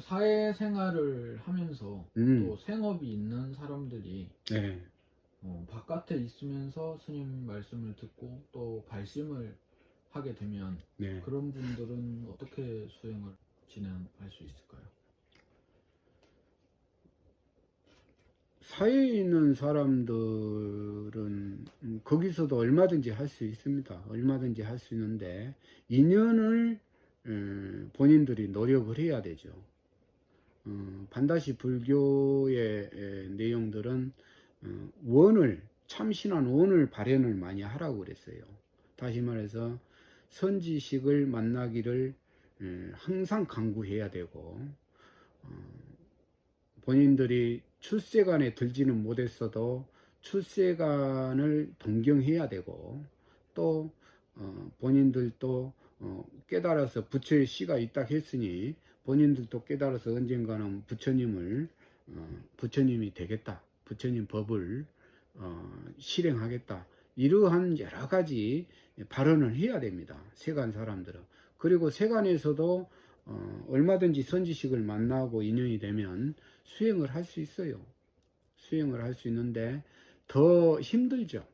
사회생활을 하면서 음. 또 생업이 있는 사람들이 네. 어, 바깥에 있으면서 스님 말씀을 듣고 또 발심을 하게 되면 네. 그런 분들은 어떻게 수행을 진행할 수 있을까요? 사회에 있는 사람들은 음, 거기서도 얼마든지 할 수 있습니다. 얼마든지 할 수 있는데 인연을 음, 본인들이 노력을 해야 되죠. 어, 반드시 불교의 에, 내용들은 어, 원을 참신한 원을 발현을 많이 하라고 그랬어요. 다시 말해서 선지식을 만나기를 음, 항상 강구해야 되고 어, 본인들이 출세관에 들지는 못했어도 출세관을 동경해야 되고 또 어, 본인들도 어, 깨달아서 부처의 씨가 있다 했으니 본인들도 깨달아서 언젠가는 부처님을 어, 부처님이 되겠다 부처님 법을 어, 실행하겠다 이러한 여러 가지 발언을 해야 됩니다 세간 사람들은 그리고 세간에서도 어, 얼마든지 선지식을 만나고 인연이 되면 수행을 할 수 있어요. 수행을 할 수 있는데 더 힘들죠.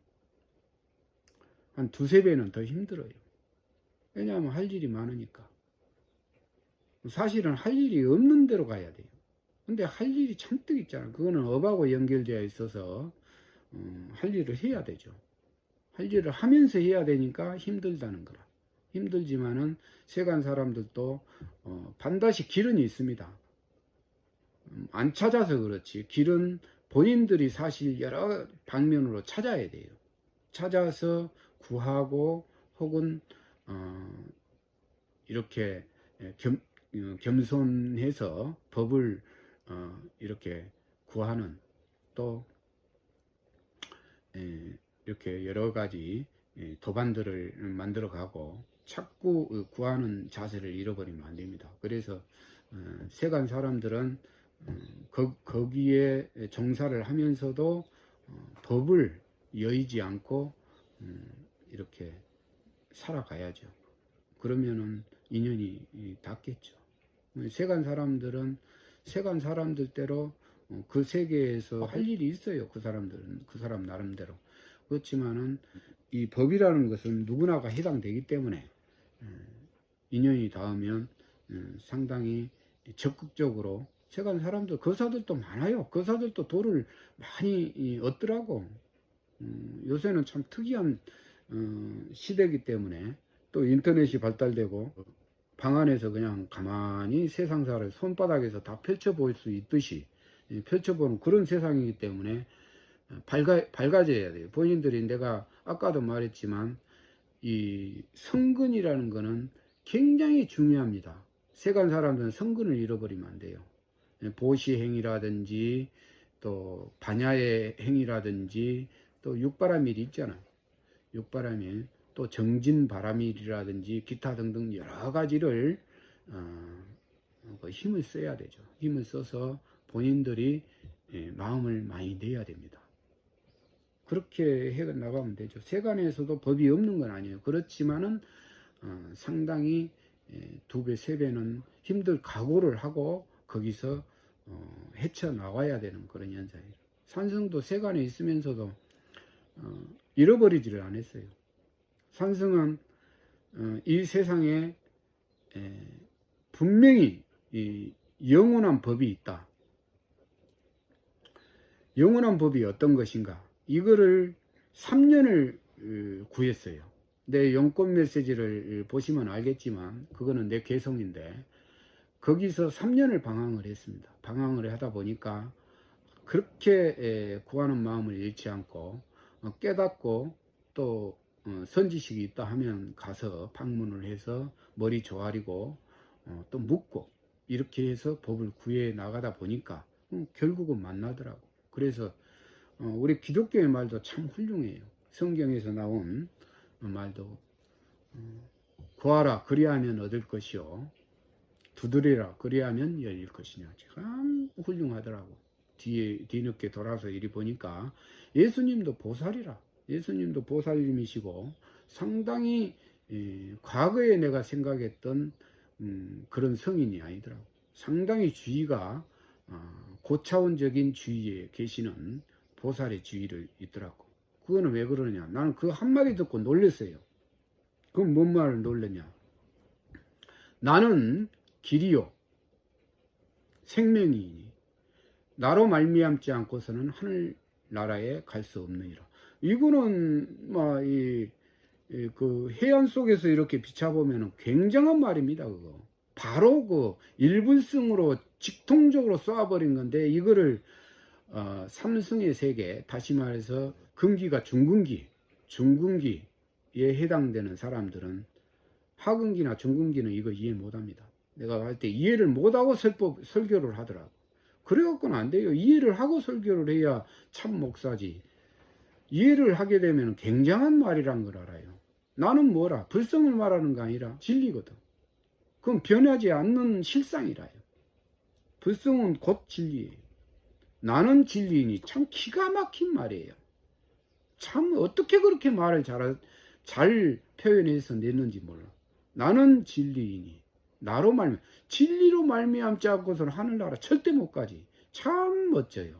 한 두세 배는 더 힘들어요. 왜냐하면 할 일이 많으니까. 사실은 할 일이 없는 대로 가야 돼요. 근데 할 일이 잔뜩 있잖아. 그거는 업하고 연결되어 있어서 음, 할 일을 해야 되죠. 할 일을 하면서 해야 되니까 힘들다는 거라. 힘들지만은 세간 사람들도 어, 반드시 길은 있습니다. 음, 안 찾아서 그렇지. 길은 본인들이 사실 여러 방면으로 찾아야 돼요. 찾아서 구하고 혹은 어, 이렇게 겸, 어, 겸손해서 법을 어, 이렇게 구하는 또 에, 이렇게 여러 가지 예, 도반들을 만들어 가고 자꾸 어, 구하는 자세를 잃어버리면 안 됩니다. 그래서 어, 세간 사람들은 음, 거, 거기에 종사를 하면서도 어, 법을 여의지 않고 음, 이렇게 살아가야죠. 그러면은 인연이 이, 닿겠죠. 세간 사람들은 세간 사람들대로 어, 그 세계에서 할 일이 있어요. 그 사람들은 그 사람 나름대로. 그렇지만은 이 법이라는 것은 누구나가 해당되기 때문에 음, 인연이 닿으면 음, 상당히 적극적으로 세간 사람들 거사들도 많아요. 거사들도 도를 많이 이, 얻더라고. 음, 요새는 참 특이한 어, 시대이기 때문에 또 인터넷이 발달되고 방 안에서 그냥 가만히 세상사를 손바닥에서 다 펼쳐볼 수 있듯이 예, 펼쳐보는 그런 세상이기 때문에 밝아, 밝아져야 돼요. 본인들이 내가 아까도 말했지만 이 성근이라는 거는 굉장히 중요합니다. 세간 사람들은 성근을 잃어버리면 안 돼요. 보시행이라든지 또 반야의 행이라든지 또 육바라밀이 있잖아요. 육바라밀 또 정진바라밀이라든지 기타 등등 여러 가지를 어, 그 힘을 써야 되죠. 힘을 써서 본인들이 예, 마음을 많이 내야 됩니다. 그렇게 해 나가면 되죠. 세간에서도 법이 없는 건 아니에요. 그렇지만은 어, 상당히 예, 두 배, 세 배는 힘들 각오를 하고 거기서 어, 헤쳐 나와야 되는 그런 현상이에요. 산성도 세간에 있으면서도 어, 잃어버리지를 않았어요. 산성은 어, 이 세상에 에, 분명히 이 영원한 법이 있다. 영원한 법이 어떤 것인가? 이거를 3년을 어, 구했어요. 내 용건 메시지를 보시면 알겠지만 그거는 내 개성인데 거기서 3년을 방황을 했습니다. 방황을 하다 보니까 그렇게 구하는 마음을 잃지 않고 어, 깨닫고 또 어, 선지식이 있다 하면 가서 방문을 해서 머리 조아리고 또 묻고 이렇게 해서 법을 구해 나가다 보니까 결국은 만나더라고. 그래서 어, 우리 기독교의 말도 참 훌륭해요. 성경에서 나온 말도 어, 구하라 그리하면 얻을 것이요 두드리라 그리하면 열릴 것이냐 참 훌륭하더라고. 뒤에 뒤늦게 돌아서 이리 보니까 예수님도 보살이라. 예수님도 보살님이시고 상당히 에, 과거에 내가 생각했던 음, 그런 성인이 아니더라고. 상당히 주의가 어, 고차원적인 주의에 계시는 보살의 주의를 있더라고. 그거는 왜 그러냐? 나는 그 한마디 듣고 놀랐어요. 그럼 뭔 말을 놀랐냐? 나는 길이요 생명이니 나로 말미암지 않고서는 하늘 나라에 갈 수 없느니라. 이거는 막이 그 해안 속에서 이렇게 비춰보면 굉장한 말입니다. 그거 바로 그 일분승으로 직통적으로 쏘아버린 건데 이거를 어, 삼승의 세계 다시 말해서 금기가 중근기 중근기에 해당되는 사람들은 하근기나 중근기는 이거 이해 못합니다. 내가 할 때 이해를 못하고 설법 설교를 하더라고. 그래갖고는 안 돼요. 이해를 하고 설교를 해야 참 목사지. 이해를 하게 되면 굉장한 말이란 걸 알아요. 나는 뭐라? 불성을 말하는 거 아니라 진리거든. 그건 변하지 않는 실상이라요. 불성은 곧 진리예요. 나는 진리이니 참 기가 막힌 말이에요. 참 어떻게 그렇게 말을 잘, 잘 표현해서 냈는지 몰라. 나는 진리이니 나로 말미 진리로 말미암지 않고서는 하늘나라 절대 못 가지. 참 멋져요.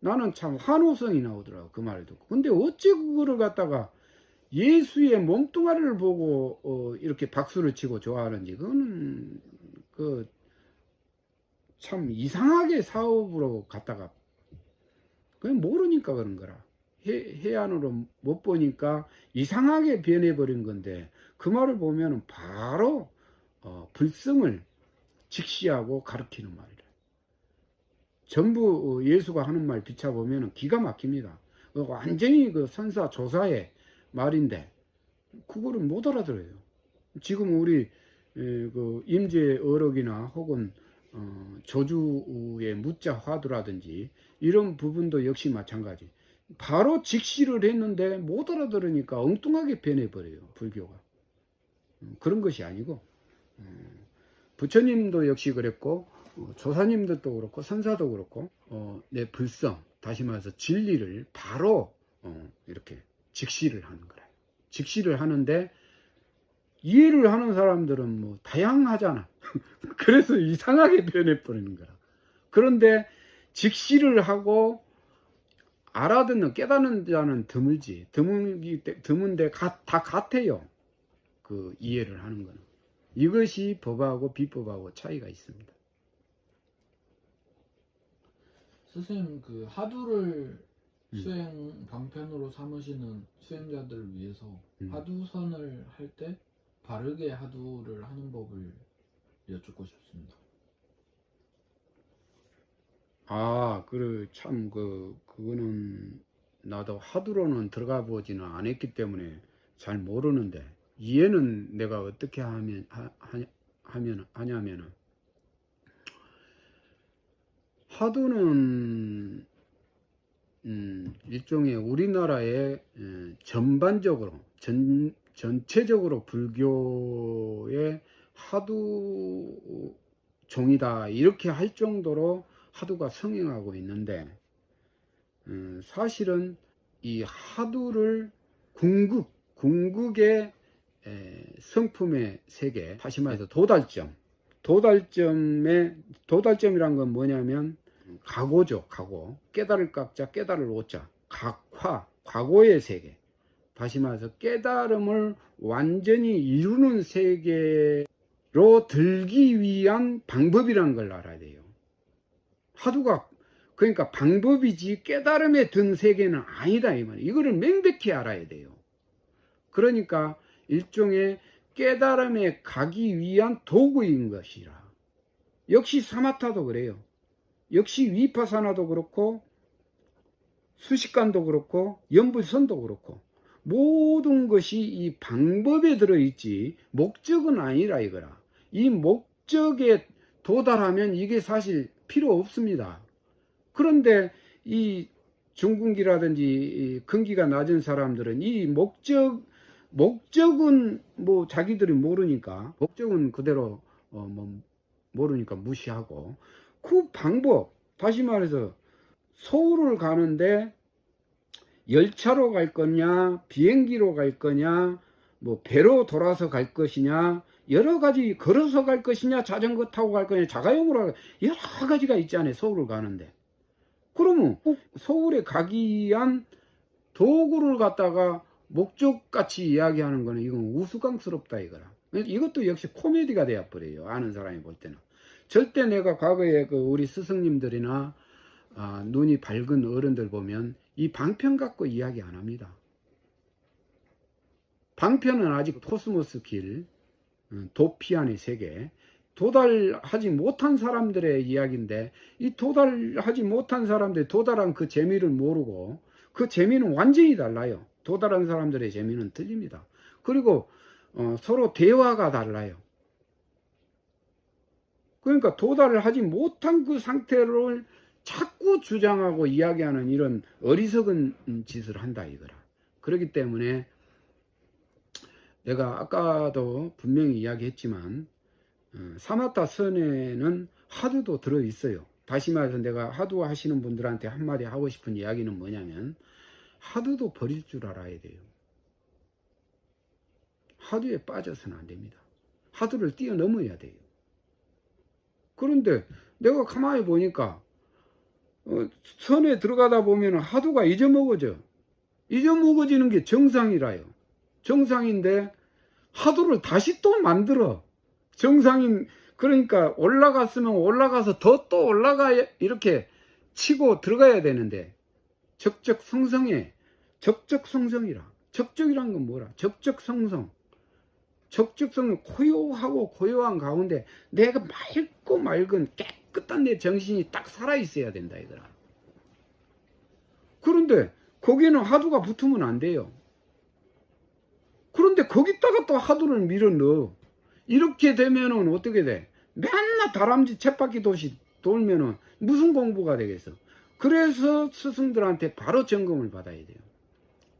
나는 참 환호성이 나오더라고 그 말을 듣고. 근데 어찌 그거를 갖다가 예수의 몸뚱아리를 보고 어, 이렇게 박수를 치고 좋아하는지 그거는 그 참 이상하게 사업으로 갖다가 그냥 모르니까 그런 거라. 해, 해안으로 못 보니까 이상하게 변해버린 건데 그 말을 보면 바로 어, 불성을 직시하고 가르치는 말이라. 전부 어, 예수가 하는 말 비춰보면 기가 막힙니다. 그 완전히 그 선사 조사의 말인데 그거를 못 알아들어요. 지금 우리 에, 그 임재 어록이나 혹은 어, 조주의 무자 화두라든지 이런 부분도 역시 마찬가지. 바로 직시를 했는데 못 알아들으니까 엉뚱하게 변해버려요 불교가. 음, 그런 것이 아니고 음, 부처님도 역시 그랬고 어, 조사님들도 그렇고 선사도 그렇고 어, 내 불성 다시 말해서 진리를 바로 어, 이렇게 직시를 하는 거라. 직시를 하는데 이해를 하는 사람들은 뭐 다양하잖아. 그래서 이상하게 변해 버리는 거야. 그런데 직시를 하고 알아듣는 깨닫는 자는 드물지. 드물기 때- 드문데 가- 다 같아요. 그 이해를 하는 거는. 이것이 법하고 비법하고 차이가 있습니다. 스승님 그 하두를 음. 수행 방편으로 삼으시는 수행자들을 위해서 음. 하두선을 할 때 바르게 하두를 하는 법을 여쭙고 싶습니다. 아, 그래, 참, 그, 그거는, 나도 하두로는 들어가 보지는 않았기 때문에 잘 모르는데, 이해는 내가 어떻게 하면, 하, 하, 하면, 하냐면은, 하두는, 음, 일종의 우리나라의 에, 전반적으로, 전, 전체적으로 불교의 하두 종이다. 이렇게 할 정도로 하두가 성행하고 있는데 음, 사실은 이 하두를 궁극 궁극의 에, 성품의 세계 다시 말해서 도달점 도달점의 도달점이란 건 뭐냐면 각오죠 각오 깨달을 각자 깨달을 오자 각화 과거의 세계 다시 말해서 깨달음을 완전히 이루는 세계로 들기 위한 방법이라는 걸 알아야 돼요. 하두가 그러니까 방법이지 깨달음에 든 세계는 아니다 이 말이에요. 이거를 명백히 알아야 돼요. 그러니까 일종의 깨달음에 가기 위한 도구인 것이라. 역시 사마타도 그래요. 역시 위파사나도 그렇고 수식관도 그렇고 연불선도 그렇고 모든 것이 이 방법에 들어있지 목적은 아니라 이거라. 이 목적에 도달하면 이게 사실 필요 없습니다. 그런데 이 중근기라든지 이 근기가 낮은 사람들은 이 목적 목적은 뭐 자기들이 모르니까 목적은 그대로 어 뭐 모르니까 무시하고 그 방법 다시 말해서 서울을 가는데 열차로 갈 거냐 비행기로 갈 거냐 뭐 배로 돌아서 갈 것이냐 여러 가지 걸어서 갈 것이냐 자전거 타고 갈 것이냐 자가용으로 갈 여러 가지가 있잖아요 서울을 가는데. 그러면 서울에 가기 위한 도구를 갖다가 목적같이 이야기하는 거는 이건 우스꽝스럽다 이거라. 이것도 역시 코미디가 되어버려요 아는 사람이 볼 때는. 절대 내가 과거에 그 우리 스승님들이나 아, 눈이 밝은 어른들 보면 이 방편 갖고 이야기 안 합니다. 방편은 아직 코스모스 길, 어, 도피안의 세계, 도달하지 못한 사람들의 이야기인데 이 도달하지 못한 사람들이 도달한 그 재미를 모르고 그 재미는 완전히 달라요. 도달한 사람들의 재미는 틀립니다. 그리고 어, 서로 대화가 달라요. 그러니까 도달을 하지 못한 그 상태를 자꾸 주장하고 이야기하는 이런 어리석은 음, 짓을 한다 이거라. 그렇기 때문에 내가 아까도 분명히 이야기했지만 어, 사마타 선에는 하두도 들어 있어요. 다시 말해서 내가 하두 하시는 분들한테 한마디 하고 싶은 이야기는 뭐냐면 하두도 버릴 줄 알아야 돼요. 하두에 빠져서는 안 됩니다. 하두를 뛰어넘어야 돼요. 그런데 내가 가만히 보니까 어, 선에 들어가다 보면 하두가 잊어먹어져. 잊어먹어지는 게 정상이라요. 정상인데 하두를 다시 또 만들어. 정상인 그러니까 올라갔으면 올라가서 더 또 올라가 이렇게 치고 들어가야 되는데 적적 성성에 적적 성성이라. 적적이란 건 뭐라? 적적 성성. 적적성은 고요하고 고요한 가운데 내가 맑고 맑은 깨끗한 내 정신이 딱 살아 있어야 된다 이거라. 그런데 거기는 하두가 붙으면 안 돼요. 그런데 거기다가 또 하두를 밀어 넣어. 이렇게 되면은 어떻게 돼? 맨날 다람쥐 쳇바퀴 도시 돌면은 무슨 공부가 되겠어? 그래서 스승들한테 바로 점검을 받아야 돼요.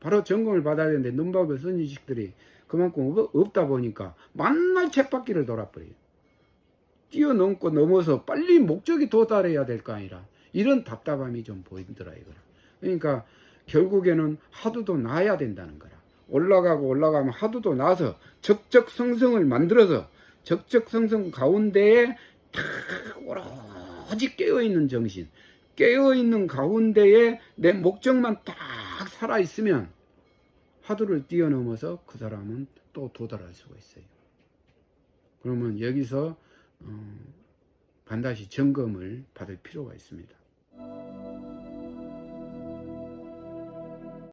바로 점검을 받아야 되는데 눈밥을 쓴 지식들이 그만큼 없- 없다 보니까 만날 쳇바퀴를 돌아버려요. 뛰어넘고 넘어서 빨리 목적이 도달해야 될 거 아니라 이런 답답함이 좀 보이더라 이거라. 그러니까 결국에는 하두도 나야 된다는 거라. 올라가고 올라가면 하두도 나서 적적성성을 만들어서 적적성성 가운데에 탁 오로지 깨어있는 정신 깨어있는 가운데에 내 목적만 딱 살아있으면 하두를 뛰어넘어서 그 사람은 또 도달할 수가 있어요. 그러면 여기서 어, 반드시 점검을 받을 필요가 있습니다.